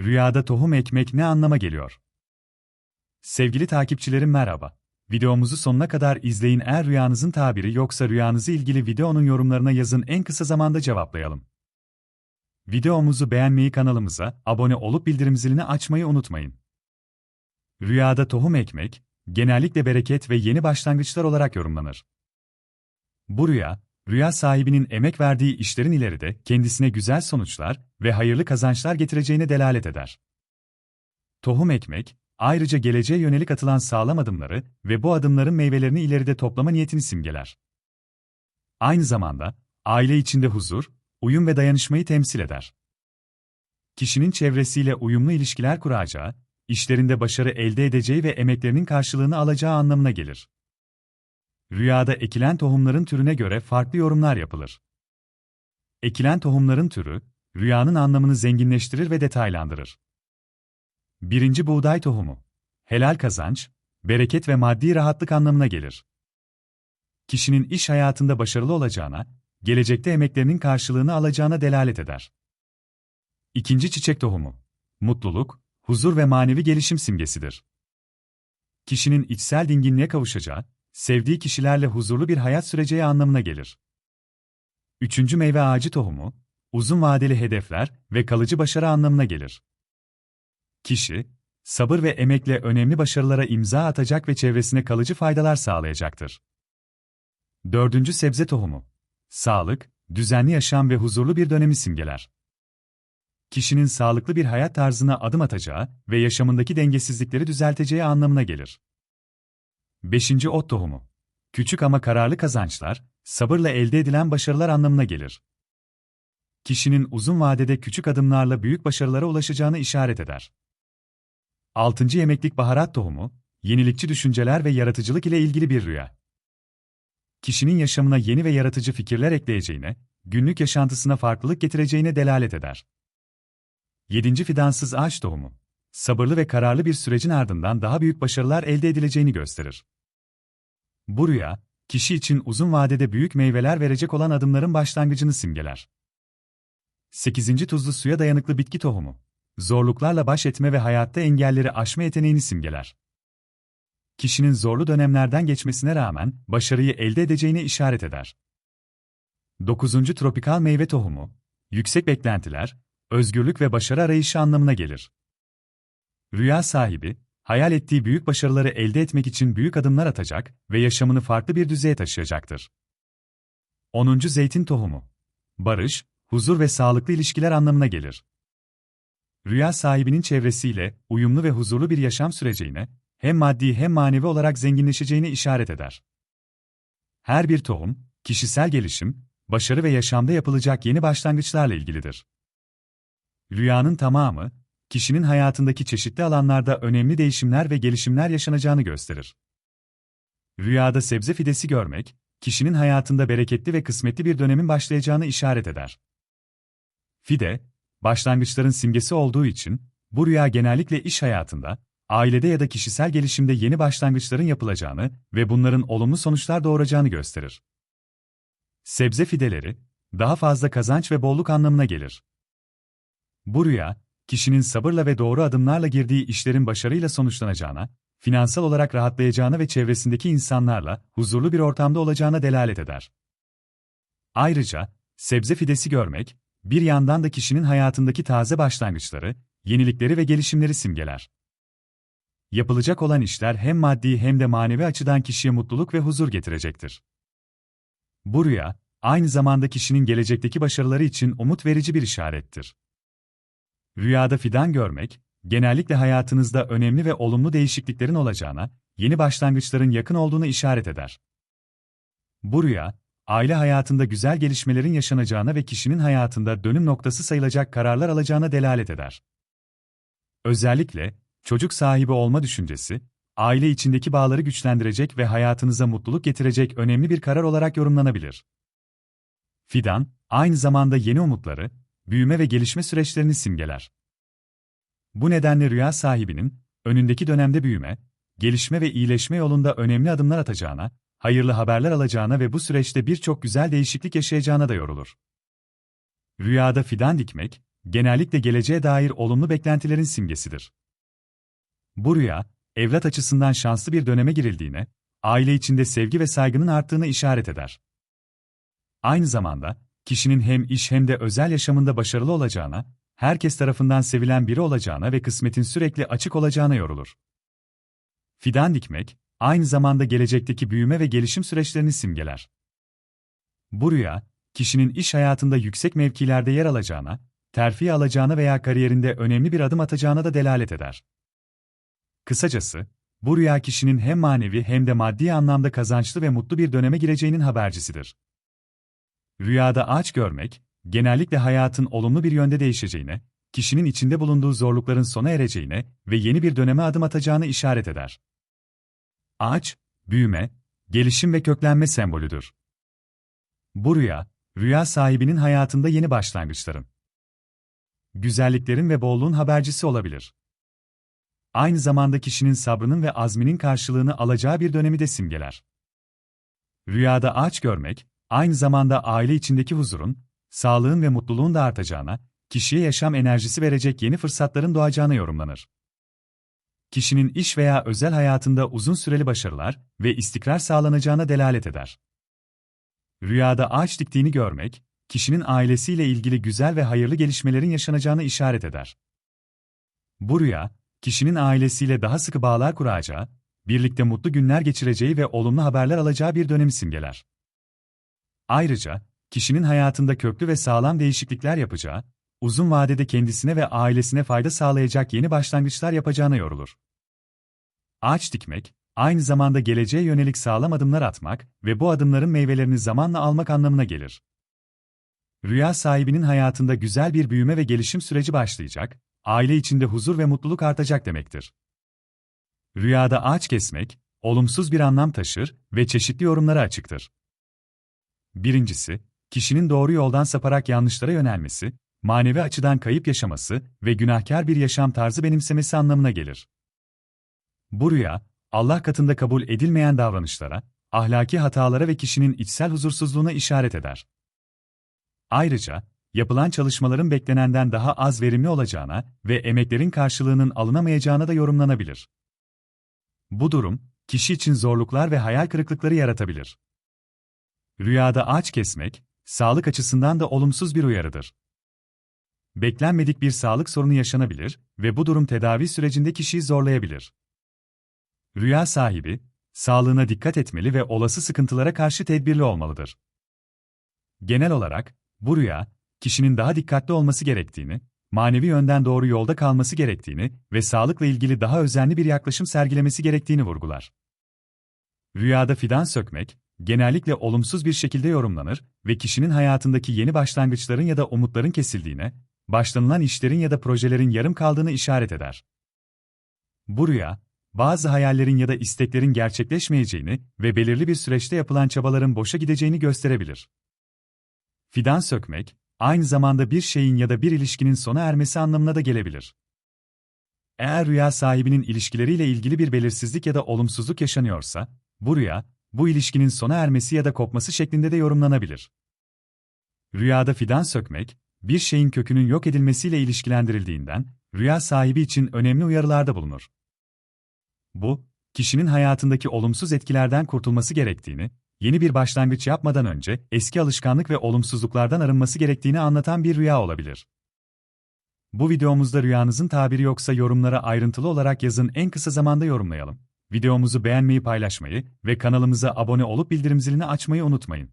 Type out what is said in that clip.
Rüyada tohum ekmek ne anlama geliyor? Sevgili takipçilerim merhaba. Videomuzu sonuna kadar izleyin eğer rüyanızın tabiri yoksa rüyanızı ilgili videonun yorumlarına yazın en kısa zamanda cevaplayalım. Videomuzu beğenmeyi kanalımıza abone olup bildirim zilini açmayı unutmayın. Rüyada tohum ekmek, genellikle bereket ve yeni başlangıçlar olarak yorumlanır. Bu rüya, rüya sahibinin emek verdiği işlerin ileride kendisine güzel sonuçlar ve hayırlı kazançlar getireceğine delalet eder. Tohum ekmek, ayrıca geleceğe yönelik atılan sağlam adımları ve bu adımların meyvelerini ileride toplama niyetini simgeler. Aynı zamanda, aile içinde huzur, uyum ve dayanışmayı temsil eder. Kişinin çevresiyle uyumlu ilişkiler kuracağı, işlerinde başarı elde edeceği ve emeklerinin karşılığını alacağı anlamına gelir. Rüyada ekilen tohumların türüne göre farklı yorumlar yapılır. Ekilen tohumların türü, rüyanın anlamını zenginleştirir ve detaylandırır. Birinci buğday tohumu. Helal kazanç, bereket ve maddi rahatlık anlamına gelir. Kişinin iş hayatında başarılı olacağına, gelecekte emeklerinin karşılığını alacağına delalet eder. İkinci çiçek tohumu. Mutluluk, huzur ve manevi gelişim simgesidir. Kişinin içsel dinginliğe kavuşacağı, sevdiği kişilerle huzurlu bir hayat süreceği anlamına gelir. Üçüncü meyve ağacı tohumu, uzun vadeli hedefler ve kalıcı başarı anlamına gelir. Kişi, sabır ve emekle önemli başarılara imza atacak ve çevresine kalıcı faydalar sağlayacaktır. Dördüncü sebze tohumu, sağlık, düzenli yaşam ve huzurlu bir dönemi simgeler. Kişinin sağlıklı bir hayat tarzına adım atacağı ve yaşamındaki dengesizlikleri düzelteceği anlamına gelir. 5. Ot tohumu. Küçük ama kararlı kazançlar, sabırla elde edilen başarılar anlamına gelir. Kişinin uzun vadede küçük adımlarla büyük başarılara ulaşacağını işaret eder. 6. Yemeklik baharat tohumu, yenilikçi düşünceler ve yaratıcılık ile ilgili bir rüya. Kişinin yaşamına yeni ve yaratıcı fikirler ekleyeceğine, günlük yaşantısına farklılık getireceğine delalet eder. 7. Fidansız ağaç tohumu, sabırlı ve kararlı bir sürecin ardından daha büyük başarılar elde edileceğini gösterir. Bu rüya, kişi için uzun vadede büyük meyveler verecek olan adımların başlangıcını simgeler. 8. Tuzlu suya dayanıklı bitki tohumu. Zorluklarla baş etme ve hayatta engelleri aşma yeteneğini simgeler. Kişinin zorlu dönemlerden geçmesine rağmen başarıyı elde edeceğine işaret eder. 9. Tropikal meyve tohumu. Yüksek beklentiler, özgürlük ve başarı arayışı anlamına gelir. Rüya sahibi, hayal ettiği büyük başarıları elde etmek için büyük adımlar atacak ve yaşamını farklı bir düzeye taşıyacaktır. 10. Zeytin tohumu. Barış, huzur ve sağlıklı ilişkiler anlamına gelir. Rüya sahibinin çevresiyle uyumlu ve huzurlu bir yaşam süreceğine, hem maddi hem manevi olarak zenginleşeceğine işaret eder. Her bir tohum, kişisel gelişim, başarı ve yaşamda yapılacak yeni başlangıçlarla ilgilidir. Rüyanın tamamı, kişinin hayatındaki çeşitli alanlarda önemli değişimler ve gelişimler yaşanacağını gösterir. Rüyada sebze fidesi görmek, kişinin hayatında bereketli ve kısmetli bir dönemin başlayacağını işaret eder. Fide, başlangıçların simgesi olduğu için, bu rüya genellikle iş hayatında, ailede ya da kişisel gelişimde yeni başlangıçların yapılacağını ve bunların olumlu sonuçlar doğuracağını gösterir. Sebze fideleri, daha fazla kazanç ve bolluk anlamına gelir. Bu rüya, kişinin sabırla ve doğru adımlarla girdiği işlerin başarıyla sonuçlanacağına, finansal olarak rahatlayacağına ve çevresindeki insanlarla huzurlu bir ortamda olacağına delalet eder. Ayrıca, sebze fidesi görmek, bir yandan da kişinin hayatındaki taze başlangıçları, yenilikleri ve gelişimleri simgeler. Yapılacak olan işler hem maddi hem de manevi açıdan kişiye mutluluk ve huzur getirecektir. Bu rüya, aynı zamanda kişinin gelecekteki başarıları için umut verici bir işarettir. Rüyada fidan görmek, genellikle hayatınızda önemli ve olumlu değişikliklerin olacağına, yeni başlangıçların yakın olduğunu işaret eder. Bu rüya, aile hayatında güzel gelişmelerin yaşanacağına ve kişinin hayatında dönüm noktası sayılacak kararlar alacağına delalet eder. Özellikle, çocuk sahibi olma düşüncesi, aile içindeki bağları güçlendirecek ve hayatınıza mutluluk getirecek önemli bir karar olarak yorumlanabilir. Fidan, aynı zamanda yeni umutları, büyüme ve gelişme süreçlerini simgeler. Bu nedenle rüya sahibinin, önündeki dönemde büyüme, gelişme ve iyileşme yolunda önemli adımlar atacağına, hayırlı haberler alacağına ve bu süreçte birçok güzel değişiklik yaşayacağına da yorulur. Rüyada fidan dikmek, genellikle geleceğe dair olumlu beklentilerin simgesidir. Bu rüya, evlat açısından şanslı bir döneme girildiğine, aile içinde sevgi ve saygının arttığını işaret eder. Aynı zamanda, kişinin hem iş hem de özel yaşamında başarılı olacağına, herkes tarafından sevilen biri olacağına ve kısmetin sürekli açık olacağına yorulur. Fidan dikmek, aynı zamanda gelecekteki büyüme ve gelişim süreçlerini simgeler. Bu rüya, kişinin iş hayatında yüksek mevkilerde yer alacağına, terfi alacağına veya kariyerinde önemli bir adım atacağına da delalet eder. Kısacası, bu rüya kişinin hem manevi hem de maddi anlamda kazançlı ve mutlu bir döneme gireceğinin habercisidir. Rüyada ağaç görmek, genellikle hayatın olumlu bir yönde değişeceğine, kişinin içinde bulunduğu zorlukların sona ereceğine ve yeni bir döneme adım atacağını işaret eder. Ağaç, büyüme, gelişim ve köklenme sembolüdür. Bu rüya, rüya sahibinin hayatında yeni başlangıçların, güzelliklerin ve bolluğun habercisi olabilir. Aynı zamanda kişinin sabrının ve azminin karşılığını alacağı bir dönemi de simgeler. Rüyada ağaç görmek, aynı zamanda aile içindeki huzurun, sağlığın ve mutluluğun da artacağına, kişiye yaşam enerjisi verecek yeni fırsatların doğacağına yorumlanır. Kişinin iş veya özel hayatında uzun süreli başarılar ve istikrar sağlanacağına delalet eder. Rüyada ağaç diktiğini görmek, kişinin ailesiyle ilgili güzel ve hayırlı gelişmelerin yaşanacağını işaret eder. Bu rüya, kişinin ailesiyle daha sıkı bağlar kuracağı, birlikte mutlu günler geçireceği ve olumlu haberler alacağı bir dönemi simgeler. Ayrıca, kişinin hayatında köklü ve sağlam değişiklikler yapacağı, uzun vadede kendisine ve ailesine fayda sağlayacak yeni başlangıçlar yapacağına yorulur. Ağaç dikmek, aynı zamanda geleceğe yönelik sağlam adımlar atmak ve bu adımların meyvelerini zamanla almak anlamına gelir. Rüya sahibinin hayatında güzel bir büyüme ve gelişim süreci başlayacak, aile içinde huzur ve mutluluk artacak demektir. Rüyada ağaç kesmek, olumsuz bir anlam taşır ve çeşitli yorumlara açıktır. Birincisi, kişinin doğru yoldan saparak yanlışlara yönelmesi, manevi açıdan kayıp yaşaması ve günahkar bir yaşam tarzı benimsemesi anlamına gelir. Bu rüya, Allah katında kabul edilmeyen davranışlara, ahlaki hatalara ve kişinin içsel huzursuzluğuna işaret eder. Ayrıca, yapılan çalışmaların beklenenden daha az verimli olacağına ve emeklerin karşılığının alınamayacağına da yorumlanabilir. Bu durum, kişi için zorluklar ve hayal kırıklıkları yaratabilir. Rüyada ağaç kesmek, sağlık açısından da olumsuz bir uyarıdır. Beklenmedik bir sağlık sorunu yaşanabilir ve bu durum tedavi sürecinde kişiyi zorlayabilir. Rüya sahibi, sağlığına dikkat etmeli ve olası sıkıntılara karşı tedbirli olmalıdır. Genel olarak, bu rüya, kişinin daha dikkatli olması gerektiğini, manevi yönden doğru yolda kalması gerektiğini ve sağlıkla ilgili daha özenli bir yaklaşım sergilemesi gerektiğini vurgular. Rüyada fidan sökmek, genellikle olumsuz bir şekilde yorumlanır ve kişinin hayatındaki yeni başlangıçların ya da umutların kesildiğine, başlanılan işlerin ya da projelerin yarım kaldığını işaret eder. Bu rüya, bazı hayallerin ya da isteklerin gerçekleşmeyeceğini ve belirli bir süreçte yapılan çabaların boşa gideceğini gösterebilir. Fidan sökmek, aynı zamanda bir şeyin ya da bir ilişkinin sona ermesi anlamına da gelebilir. Eğer rüya sahibinin ilişkileriyle ilgili bir belirsizlik ya da olumsuzluk yaşanıyorsa, bu rüya, bu ilişkinin sona ermesi ya da kopması şeklinde de yorumlanabilir. Rüyada fidan sökmek, bir şeyin kökünün yok edilmesiyle ilişkilendirildiğinden, rüya sahibi için önemli uyarılarda bulunur. Bu, kişinin hayatındaki olumsuz etkilerden kurtulması gerektiğini, yeni bir başlangıç yapmadan önce eski alışkanlık ve olumsuzluklardan arınması gerektiğini anlatan bir rüya olabilir. Bu videomuzda rüyanızın tabiri yoksa yorumlara ayrıntılı olarak yazın en kısa zamanda yorumlayalım. Videomuzu beğenmeyi paylaşmayı ve kanalımıza abone olup bildirim zilini açmayı unutmayın.